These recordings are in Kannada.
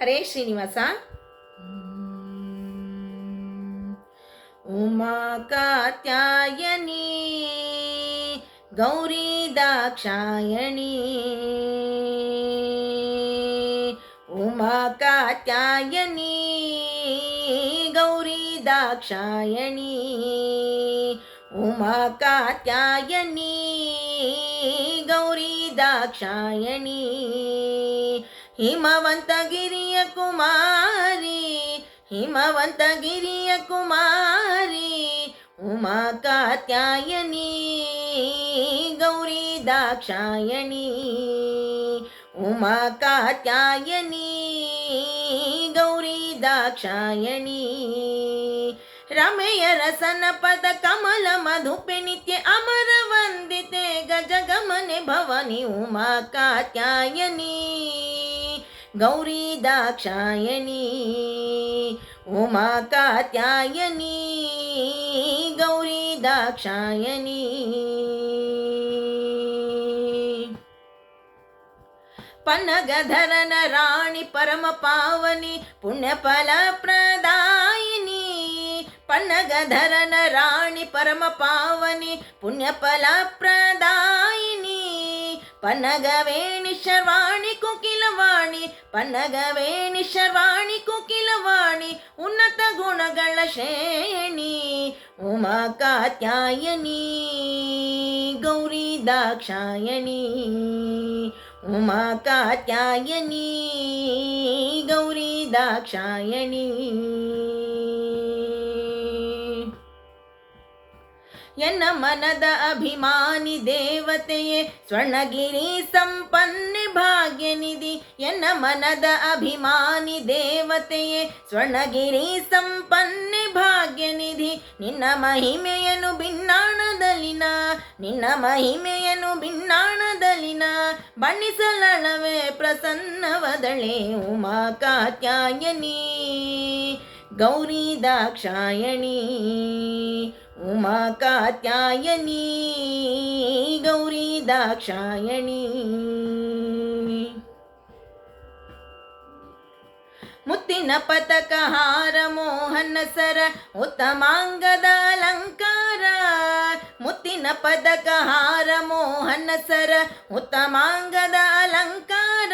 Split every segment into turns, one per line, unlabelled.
ಹರೇ ಶ್ರೀನಿವಾಸ. ಉಮಾ ಕಾತ್ಯಾಯನಿ ಗೌರಿ ದಾಕ್ಷಾಯಣಿ. ಉಮಾ ಕಾತ್ಯಾಯನಿ ಗೌರಿ ದಾಕ್ಷಾಯಣಿ. ಉಮಾ ಕಾತ್ಯಾಯನಿ ಗೌರಿ ದಾಕ್ಷಾಯಣಿ. ಹಿಮವಂತಗಿರಿಯ ಕುಮಾರಿ ಹಿಮವಂತಗಿರಿಯ ಕುಮಾರಿ, ಉಮಾ ಕಾತ್ಯಾಯನಿ, ಗೌರಿ ದಾಕ್ಷಾಯಣಿ, ಉಮಾ ಕಾತ್ಯಾಯನಿ, ಗೌರಿ ದಾಕ್ಷಾಯಣಿ. ರಮೆಯ ರಸನ ಪದ ಕಮಲ ಮಧುಪೆ ನಿತ್ಯ ಅಮರ ವಂದಿತೆ ಗಜ ಗಮನೆ ಭವನಿ ಉಮಾ ಕಾತ್ಯಾಯನಿ. ಗೌರಿ ದಾಕ್ಷಾಯಣಿ, ಉಮಾ ಕಾತ್ಯಾಯನಿ ಗೌರಿ ದಾಕ್ಷಾಯಣಿ. ಪನ್ನಗಧರನ ರಾಣಿ ಪರಮ ಪಾವನಿ ಪುಣ್ಯ ಫಲ ಪ್ರದಾಯಿನಿ. ಪನ್ನಗಧರನ ರಾಣಿ ಪರಮ ಪಾವನಿ ಪುಣ್ಯ ಫಲ ಪ್ರದಾಯಿನಿ. ಪನ್ನಗವೇಣಿ ಶರ್ವಾಣಿ ಕುಕಿಲವಾಣಿ, ಪನಗವೇಣಿ ಶರ್ವಾಣಿ ಕುಕಿಲವಾಣಿ, ಉನ್ನತ ಗುಣಗಳ ಶ್ರೇಣಿ, ಉಮಾ ಕಾತ್ಯಾಯನಿ, ಗೌರಿ ದಾಕ್ಷಾಯಣಿ ಉಮಾ ಕಾತ್ಯಾಯನಿ, ಗೌರಿ ದಾಕ್ಷಾಯಣಿ ಎನ್ನ ಮನದ ಅಭಿಮಾನಿ ದೇವತೆಯೇ, ಸ್ವರ್ಣಗಿರಿ ಸಂಪನ್ನೆ ಭಾಗ್ಯನಿಧಿ ಎನ್ನ ಮನದ ಅಭಿಮಾನಿ ದೇವತೆಯೇ, ಸ್ವರ್ಣಗಿರಿ ಸಂಪನ್ನೆ ಭಾಗ್ಯನಿಧಿ ನಿನ್ನ ಮಹಿಮೆಯನ್ನು ಭಿನ್ನಾಣದಲ್ಲಿನ ನಿನ್ನ ಮಹಿಮೆಯನ್ನು ಭಿನ್ನಾಣದಲ್ಲಿನ ಬಣ್ಣಿಸಲಳವೆ ಪ್ರಸನ್ನವದಳೆ ಉಮಾ ಕಾತ್ಯಾಯನಿ, ಗೌರಿ ದಾಕ್ಷಾಯಣಿ. उमा क्यायनी गौरी दाक्षायणी। ಮುತ್ತಿನ ಪತಕ ಹಾರ ಮೋಹನ ಸರ, ಉತ್ತಮಾಂಗದ ಅಲಂಕಾರ. ಮುತ್ತಿನ ಪದಕ ಹಾರ ಮೋಹನ ಸರ, ಉತ್ತಮಾಂಗದ ಅಲಂಕಾರ.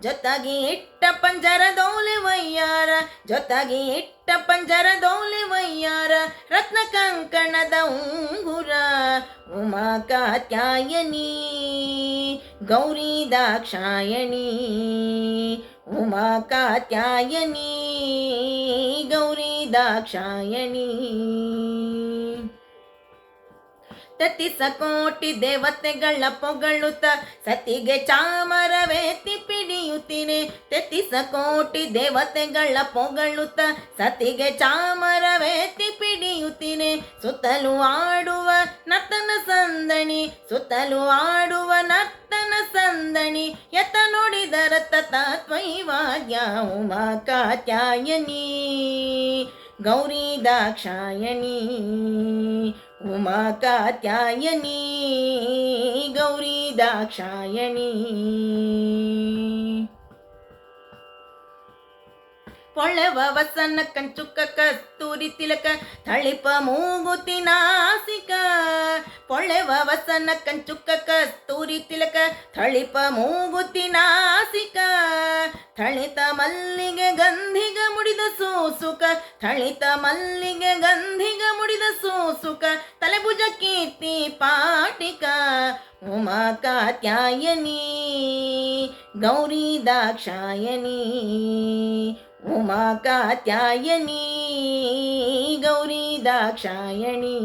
ಜೊತೆಗೆ ಇಟ್ಟ ಪಂಜರ ದೋಲೆ ವಯ್ಯಾರ, ಜೊತೆಗೆ ಇಟ್ಟ ಪಂಜರ ದೋಲೆ ವಯ್ಯಾರ. ರತ್ನ ಕಂಕಣದ ಉಂಗುರ, ಉಮಾ ಕಾತ್ಯಾಯನಿ, ಗೌರಿ ದಾಕ್ಷಾಯಣಿ. ಉಮಾ ಕಾತ್ಯಾಯನಿ ಗೌರಿ ದಾಕ್ಷಾಯಣಿ ತತಿಸ ಕೋಟಿ ದೇವತೆಗಳ ಪೊಗಳುತ್ತ ಸತಿಗೆ ಚಾಮರವೇ ಪಿಡಿಯುತ್ತೀನಿ ತತಿ ಕೋಟಿ ದೇವತೆಗಳ ಪೊಗಳುತ್ತ ಸತಿಗೆ ಚಾಮರವೇ ಪಿಡಿಯುತ್ತೀನಿ ಸುತ್ತಲೂ ಆಡುವ ನತನ ಸಂದಣಿ, ಸುತ್ತಲೂ ಆಡುವ ಸಂದಣಿ ಯತ ನೋಡಿದರ ತತ್ವೈವಾದ್ಯ ಉಮಾ ಕಾತ್ಯಾಯನಿ. ಗೌರಿ ದಾಕ್ಷಾಯಣಿ ಉಮಾ ಕಾತ್ಯಾಯನಿ ಗೌರಿ ದಾಕ್ಷಾಯಣಿ. ಪೊಳೆವ ವಸನ ಕಂಚುಕ ಕಸ್ತೂರಿ ತಿಲಕ ತಳಿಪ ಮೂಗುತಿ ನಾಸಿಕ. ಪೊಳೆವ ವಸನ ಕಂಚುಕ ಕಸ್ತೂರಿ ತಿಲಕ ತಳಿಪ ಮೂಗುತಿ ನಾಸಿಕ. ಥಳಿತ ಮಲ್ಲಿಗೆ ಗಂಧಿಗ ಮುಡಿದ ಸೂಸುಕ, ಥಳಿತ ಮಲ್ಲಿಗೆ ಗಂಧಿಗ ಮುಡಿದ ಸೂಸುಕ, ತಲೆಭುಜ ಕೀರ್ತಿ ಪಾಟಿಕ ಉಮಾ ಕಾತ್ಯಾಯನಿ, ಗೌರಿ ದಾಕ್ಷಾಯನಿ उमाकात्यायनी गौरी दाक्षायणि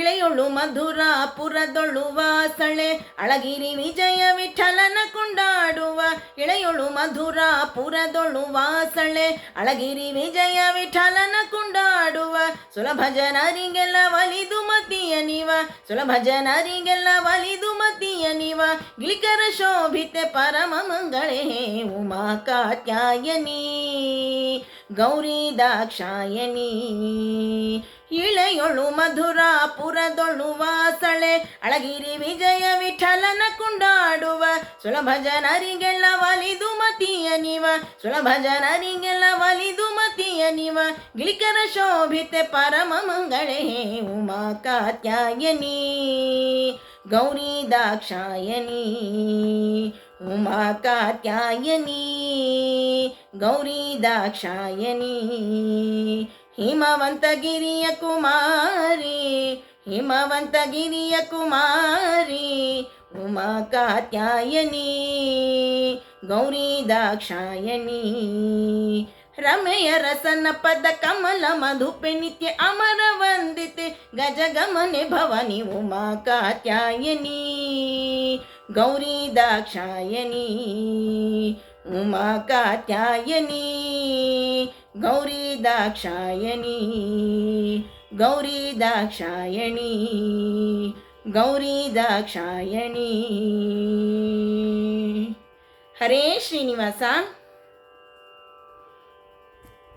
ಇಳೆಯೊಳು ಮಧುರಾಪುರದೊಳು ವಾಸಳೆ, ಅಳಗಿರಿ ವಿಜಯ ವಿಠಲನ ಕೊಂಡಾಡುವ. ಇಳೆಯೊಳು ಮಧುರಾಪುರದೊಳು ವಾಸಳೆ, ಅಳಗಿರಿ ವಿಜಯ ವಿಠಲನ ಕೊಂಡಾಡುವ. ಸುಲಭ ಜನರಿಗೆಲ್ಲ ಒಲಿದು ಮತಿಯ ನಿವ, ಸುಲಭ ಜನರಿಗೆಲ್ಲ ಒಲಿದು ಮತಿಯ ನಿವ. ಗಿಳಿಕರ ಶೋಭಿತೆ ಪರಮ ಮಂಗಳೇ, ಉಮಾ ಕಾತ್ಯಾಯನಿ. ಗೌರಿ ದಾಕ್ಷಾಯಣಿ. ಇಳೆಯೊಳು ಮಧುರಾಪುರದೊಳು ವಾಸಳೆ, ಅಳಗಿರಿ ವಿಜಯ ವಿಠಲನ ಕೊಂಡಾಡುವ. ಸುಲಭ ಜನರಿಗೆಲ್ಲ ಒಲಿದು ಮತಿಯ ನಿವ ಸುಲಭ ಜನರಿಗೆಲ್ಲ ಒಲಿದು ಮತಿಯ ನಿವ ಗಿಳಿಕರ ಶೋಭಿತೆ ಪರಮ ಮಂಗಳೇ, ಉಮಾ ಕಾತ್ಯಾಯನಿ. ಗೌರಿ ದಾಕ್ಷಾಯನಿ. ಉಮಾ ಕಾತ್ಯಾಯನಿ ಗೌರಿ ದಾಕ್ಷಾಯನಿ ಹಿಮವಂತಗಿರಿಯ ಕುಮಾರಿ ಹಿಮವಂತಗಿರಿಯ ಕುಮಾರಿ ಉಮಾ ಕಾತ್ಯಾಯನಿ ಗೌರಿ ದಾಕ್ಷಾಯನಿ ರಮೆಯ ರಸನ ಪದ ಕಮಲ ಮಧುಪೆ ನಿತ್ಯ ಅಮರ ವಂದಿತೆ. ಗಜ ಗಮನೆ ಭವನಿ ಉಮಾ ಕಾತ್ಯಾಯನಿ. ಗೌರಿ ದಾಕ್ಷಾಯಣಿ ಉಮಾ ಕಾತ್ಯಾಯನಿ. ಗೌರಿ ದಾಕ್ಷಾಯಣಿ ಗೌರಿ ದಾಕ್ಷಾಯಣಿ ಗೌರಿ ದಾಕ್ಷಾಯಣಿ ಹರೇ ಶ್ರೀನಿವಾಸ.